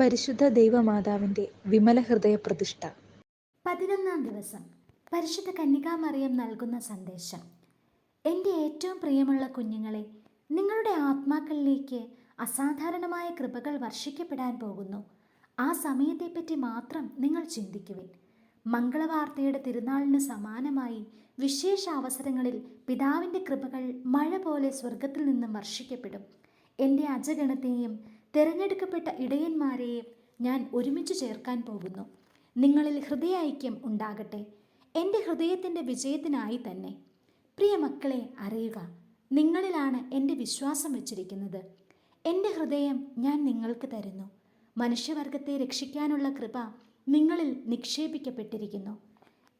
പരിശുദ്ധ ദൈവമാതാവിന്റെ വിമല ഹൃദയ പ്രതിഷ്ഠ. പതിനൊന്നാം ദിവസം പരിശുദ്ധ കന്യകാമറിയം നൽകുന്ന സന്ദേശം. എന്റെ ഏറ്റവും പ്രിയമുള്ള കുഞ്ഞുങ്ങളെ നിങ്ങളുടെ ആത്മാക്കളിലേക്ക് അസാധാരണമായ കൃപകൾ വർഷിക്കപ്പെടാൻ പോകുന്നു. ആ സമയത്തെപ്പറ്റി മാത്രം നിങ്ങൾ ചിന്തിക്കുവിൻ. മംഗളവാർത്തയുടെ തിരുനാളിന് സമാനമായി വിശേഷ അവസരങ്ങളിൽ പിതാവിന്റെ കൃപകൾ മഴ പോലെ സ്വർഗത്തിൽ നിന്നും വർഷിക്കപ്പെടും. എന്റെ അജഗണത്തെയും തിരഞ്ഞെടുക്കപ്പെട്ട ഇടയന്മാരെയും ഞാൻ ഒരുമിച്ച് ചേർക്കാൻ പോകുന്നു. നിങ്ങളിൽ ഹൃദയൈക്യം ഉണ്ടാകട്ടെ. എന്റെ ഹൃദയത്തിന്റെ വിജയത്തിനായി തന്നെ. പ്രിയ മക്കളെ അറിയുക നിങ്ങളിലാണ് എന്റെ വിശ്വാസം വച്ചിരിക്കുന്നത്. എന്റെ ഹൃദയം ഞാൻ നിങ്ങൾക്ക് തരുന്നു. മനുഷ്യവർഗത്തെ രക്ഷിക്കാനുള്ള കൃപ നിങ്ങളിൽ നിക്ഷേപിക്കപ്പെട്ടിരിക്കുന്നു.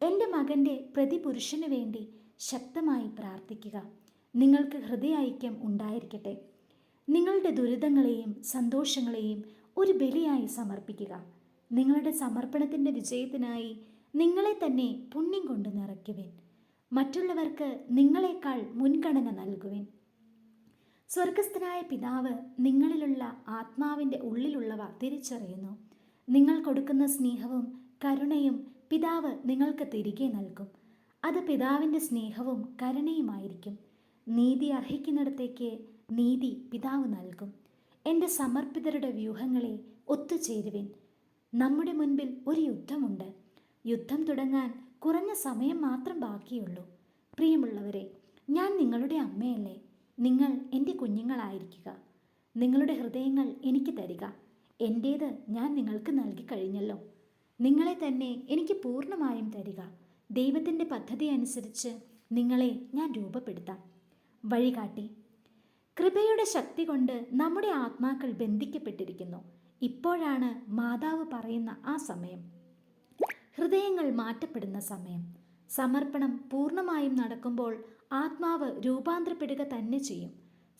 എന്റെ മകന്റെ പ്രതിപുരുഷന് വേണ്ടി ശക്തമായി പ്രാർത്ഥിക്കുക. നിങ്ങൾക്ക് ഹൃദയൈക്യം ഉണ്ടായിരിക്കട്ടെ. നിങ്ങളുടെ ദുരിതങ്ങളെയും സന്തോഷങ്ങളെയും ഒരു ബലിയായി സമർപ്പിക്കുക. നിങ്ങളുടെ സമർപ്പണത്തിന്റെ വിജയത്തിനായി നിങ്ങളെ തന്നെ പുണ്യം കൊണ്ട് നിറയ്ക്കുവിൻ. മറ്റുള്ളവർക്ക് നിങ്ങളെക്കാൾ മുൻഗണന നൽകുവിൻ. സ്വർഗസ്ഥനായ പിതാവ് നിങ്ങളിലുള്ള ആത്മാവിന്റെ ഉള്ളിലുള്ളവ തിരിച്ചറിയുന്നു. നിങ്ങൾ കൊടുക്കുന്ന സ്നേഹവും കരുണയും പിതാവ് നിങ്ങൾക്ക് തിരികെ നൽകും. അത് പിതാവിന്റെ സ്നേഹവും കരുണയുമായിരിക്കും. നീതി അർഹിക്കുന്നിടത്തേക്ക് നീതി പിതാവ് നൽകും. എന്റെ സമർപ്പിതരുടെ വ്യൂഹങ്ങളെ ഒത്തുചേരുവിൻ. നമ്മുടെ മുൻപിൽ ഒരു യുദ്ധമുണ്ട്. യുദ്ധം തുടങ്ങാൻ കുറഞ്ഞ സമയം മാത്രം ബാക്കിയുള്ളൂ. പ്രിയമുള്ളവരെ ഞാൻ നിങ്ങളുടെ അമ്മയല്ലേ? നിങ്ങൾ എന്റെ കുഞ്ഞുങ്ങളായിരിക്കുക. നിങ്ങളുടെ ഹൃദയങ്ങൾ എനിക്ക് തരിക. എന്റേത് ഞാൻ നിങ്ങൾക്ക് നൽകി കഴിഞ്ഞല്ലോ. നിങ്ങളെ തന്നെ എനിക്ക് പൂർണമായും തരിക. ദൈവത്തിന്റെ പദ്ധതി അനുസരിച്ച് നിങ്ങളെ ഞാൻ രൂപപ്പെടുത്താം. വഴികാട്ടി കൃപയുടെ ശക്തി കൊണ്ട് നമ്മുടെ ആത്മാക്കൾ ബന്ധിക്കപ്പെട്ടിരിക്കുന്നു. ഇപ്പോഴാണ് മാതാവ് പറയുന്ന ആ സമയം. ഹൃദയങ്ങൾ മാറ്റപ്പെടുന്ന സമയം. സമർപ്പണം പൂർണമായും നടക്കുമ്പോൾ ആത്മാവ് രൂപാന്തരപ്പെടുക തന്നെ ചെയ്യും.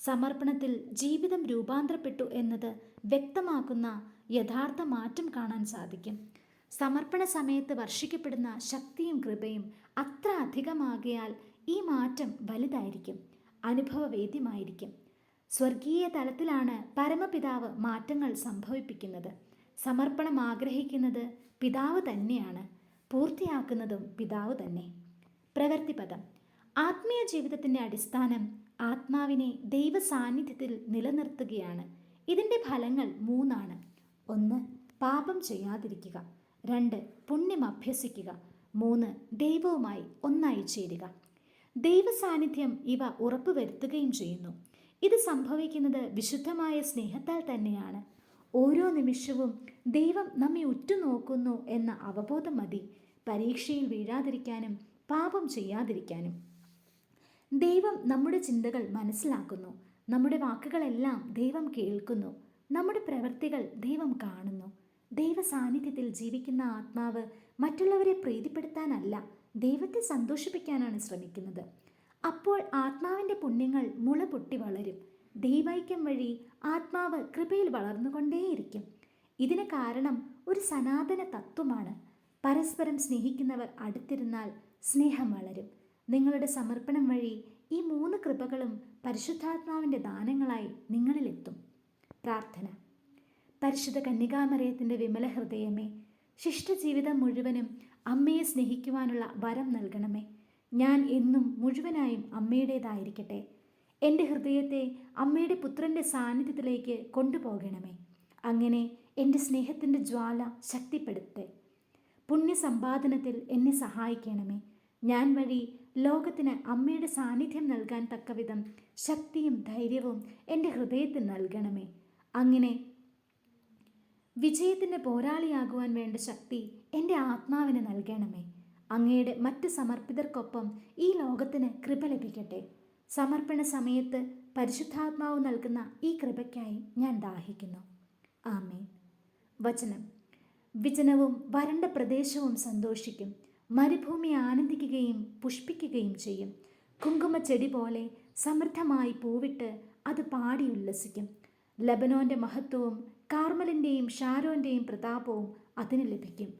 സമർപ്പണത്തിൽ ജീവിതം രൂപാന്തരപ്പെട്ടു എന്നത് വ്യക്തമാക്കുന്ന യഥാർത്ഥ മാറ്റം കാണാൻ സാധിക്കും. സമർപ്പണ സമയത്ത് വർഷിക്കപ്പെടുന്ന ശക്തിയും കൃപയും അത്ര അധികമാകിയാൽ ഈ മാറ്റം വലുതായിരിക്കും. അനുഭവവേദ്യമായിരിക്കും. സ്വർഗീയ തലത്തിലാണ് പരമപിതാവ് മാറ്റങ്ങൾ സംഭവിപ്പിക്കുന്നത്. സമർപ്പണം ആഗ്രഹിക്കുന്നത് പിതാവ് തന്നെയാണ്. പൂർത്തിയാക്കുന്നതും പിതാവ് തന്നെ. പ്രവൃത്തിപദം ആത്മീയ ജീവിതത്തിന്റെ അടിസ്ഥാനം ആത്മാവിനെ ദൈവ സാന്നിധ്യത്തിൽ നിലനിർത്തുകയാണ്. ഇതിന്റെ ഫലങ്ങൾ മൂന്നാണ്. ഒന്ന് പാപം ചെയ്യാതിരിക്കുക. രണ്ട് പുണ്യം അഭ്യസിക്കുക. മൂന്ന് ദൈവവുമായി ഒന്നായി ചേരുക. ദൈവ സാന്നിധ്യം ഇവ ഉറപ്പുവരുത്തുകയും ചെയ്യുന്നു. ഇത് സംഭവിക്കുന്നത് വിശുദ്ധമായ സ്നേഹത്താൽ തന്നെയാണ്. ഓരോ നിമിഷവും ദൈവം നമ്മെ ഉറ്റുനോക്കുന്നു എന്ന അവബോധം മതി. പരീക്ഷയിൽ വീഴാതിരിക്കാനും പാപം ചെയ്യാതിരിക്കാനും. ദൈവം നമ്മുടെ ചിന്തകൾ മനസ്സിലാക്കുന്നു. നമ്മുടെ വാക്കുകളെല്ലാം ദൈവം കേൾക്കുന്നു. നമ്മുടെ പ്രവൃത്തികൾ ദൈവം കാണുന്നു. ദൈവ സാന്നിധ്യത്തിൽ ജീവിക്കുന്ന ആത്മാവ് മറ്റുള്ളവരെ പ്രീതിപ്പെടുത്താനല്ല ദൈവത്തെ സന്തോഷിപ്പിക്കാനാണ് ശ്രമിക്കുന്നത്. അപ്പോൾ ആത്മാവിന്റെ പുണ്യങ്ങൾ മുള പൊട്ടി വളരും. ദൈവൈക്യം വഴി ആത്മാവ് കൃപയിൽ വളർന്നുകൊണ്ടേയിരിക്കും. ഇതിന് കാരണം ഒരു സനാതന തത്വമാണ്. പരസ്പരം സ്നേഹിക്കുന്നവർ അടുത്തിരുന്നാൽ സ്നേഹം വളരും. നിങ്ങളുടെ സമർപ്പണം വഴി ഈ മൂന്ന് കൃപകളും പരിശുദ്ധാത്മാവിന്റെ ദാനങ്ങളായി നിങ്ങളിലെത്തും. പ്രാർത്ഥന. പരിശുദ്ധ കന്യകാമറയത്തിന്റെ വിമല ഹൃദയമേ ശിഷ്ടജീവിതം മുഴുവനും അമ്മയെ സ്നേഹിക്കുവാനുള്ള വരം നൽകണമേ. ഞാൻ എന്നും മുഴുവനായും അമ്മയുടേതായിരിക്കട്ടെ. എന്റെ ഹൃദയത്തെ അമ്മയുടെ പുത്രന്റെ സാന്നിധ്യത്തിലേക്ക് കൊണ്ടുപോകണമേ. അങ്ങനെ എന്റെ സ്നേഹത്തിന്റെ ജ്വാല ശക്തിപ്പെടുത്തേ. പുണ്യസമ്പാദനത്തിൽ എന്നെ സഹായിക്കണമേ. ഞാൻ വഴി ലോകത്തിന് അമ്മയുടെ സാന്നിധ്യം നൽകാൻ തക്കവിധം ശക്തിയും ധൈര്യവും എന്റെ ഹൃദയത്തിൽ നൽകണമേ. അങ്ങനെ വിജയത്തിന്റെ പോരാളിയാകുവാൻ വേണ്ട ശക്തി എന്റെ ആത്മാവിന് നൽകണമേ. അങ്ങയുടെ മറ്റ് സമർപ്പിതർക്കൊപ്പം ഈ ലോകത്തിന് കൃപ ലഭിക്കട്ടെ. സമർപ്പണ സമയത്ത് പരിശുദ്ധാത്മാവ് നൽകുന്ന ഈ കൃപയ്ക്കായി ഞാൻ ദാഹിക്കുന്നു. ആമേ വചനം. വിജനവും വരണ്ട പ്രദേശവും സന്തോഷിക്കും. മരുഭൂമി ആനന്ദിക്കുകയും പുഷ്പിക്കുകയും ചെയ്യും. കുങ്കുമച്ചെടി പോലെ സമൃദ്ധമായി പൂവിട്ട് അത് പാടി ഉല്ലസിക്കും. ലബനോന്റെ മഹത്വവും കാർമലിന്റെയും ഷാരോന്റെയും പ്രതാപവും അതിന് ലഭിക്കും.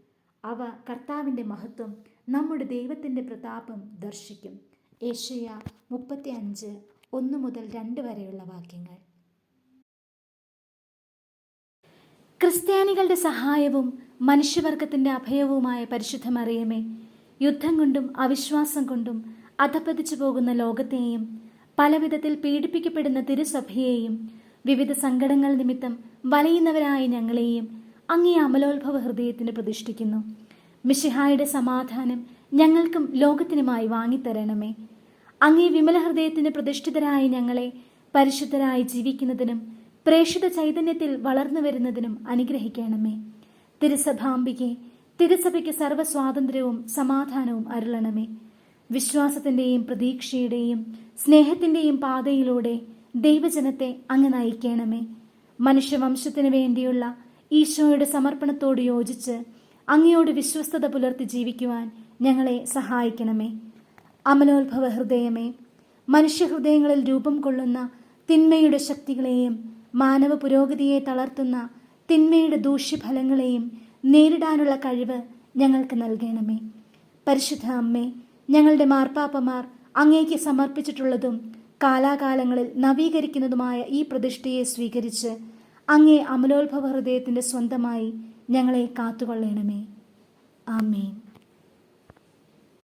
അവ കർത്താവിന്റെ മഹത്വം നമ്മുടെ ദൈവത്തിന്റെ പ്രതാപം ദർശിക്കും. ഏഷ്യ മുപ്പത്തി അഞ്ച് ഒന്ന് മുതൽ രണ്ട് വരെയുള്ള വാക്യങ്ങൾ. ക്രിസ്ത്യാനികളുടെ സഹായവും മനുഷ്യവർഗത്തിന്റെ അഭയവുമായ പരിശുദ്ധമറിയമേ യുദ്ധം കൊണ്ടും അവിശ്വാസം കൊണ്ടും അധപ്പതിച്ചു പോകുന്ന ലോകത്തെയും പലവിധത്തിൽ പീഡിപ്പിക്കപ്പെടുന്ന തിരുസഭയെയും വിവിധ സങ്കടങ്ങൾ നിമിത്തം വലയുന്നവരായ ഞങ്ങളെയും അങ്ങേ അമലോത്ഭവ ഹൃദയത്തിന് പ്രതിഷ്ഠിക്കുന്നു. മിഷിഹായുടെ സമാധാനം ഞങ്ങൾക്കും ലോകത്തിനുമായി വാങ്ങിത്തരണമേ. അങ്ങേ വിമല ഹൃദയത്തിന് പ്രതിഷ്ഠിതരായ ഞങ്ങളെ പരിശുദ്ധരായി ജീവിക്കുന്നതിനും പ്രേക്ഷിത ചൈതന്യത്തിൽ വളർന്നു വരുന്നതിനും അനുഗ്രഹിക്കണമേ. തിരുസഭാംബികെ തിരുസഭയ്ക്ക് സർവസ്വാതന്ത്ര്യവും സമാധാനവും അരുളണമേ. വിശ്വാസത്തിന്റെയും പ്രതീക്ഷയുടെയും സ്നേഹത്തിന്റെയും പാതയിലൂടെ ദൈവജനത്തെ അങ്ങ് നയിക്കണമേ. മനുഷ്യവംശത്തിനു വേണ്ടിയുള്ള ഈശോയുടെ സമർപ്പണത്തോട് യോജിച്ച് അങ്ങയോട് വിശ്വസ്തത പുലർത്തി ജീവിക്കുവാൻ ഞങ്ങളെ സഹായിക്കണമേ. അമലോത്ഭവ ഹൃദയമേ മനുഷ്യഹൃദയങ്ങളിൽ രൂപം കൊള്ളുന്ന തിന്മയുടെ ശക്തികളെയും മാനവ പുരോഗതിയെ തളർത്തുന്ന തിന്മയുടെ ദൂഷ്യഫലങ്ങളെയും നേരിടാനുള്ള കഴിവ് ഞങ്ങൾക്ക് നൽകണമേ. പരിശുദ്ധ അമ്മേ ഞങ്ങളുടെ മാർപ്പാപ്പമാർ അങ്ങേക്ക് സമർപ്പിച്ചിട്ടുള്ളതും കാലാകാലങ്ങളിൽ നവീകരിക്കുന്നതുമായ ഈ പ്രതിഷ്ഠയെ സ്വീകരിച്ച് അങ്ങേ അമലോത്ഭവ ഹൃദയത്തിന്റെ സ്വന്തമായി ഞങ്ങളെ കാത്തുകൊള്ളണമേ. ആമേൻ.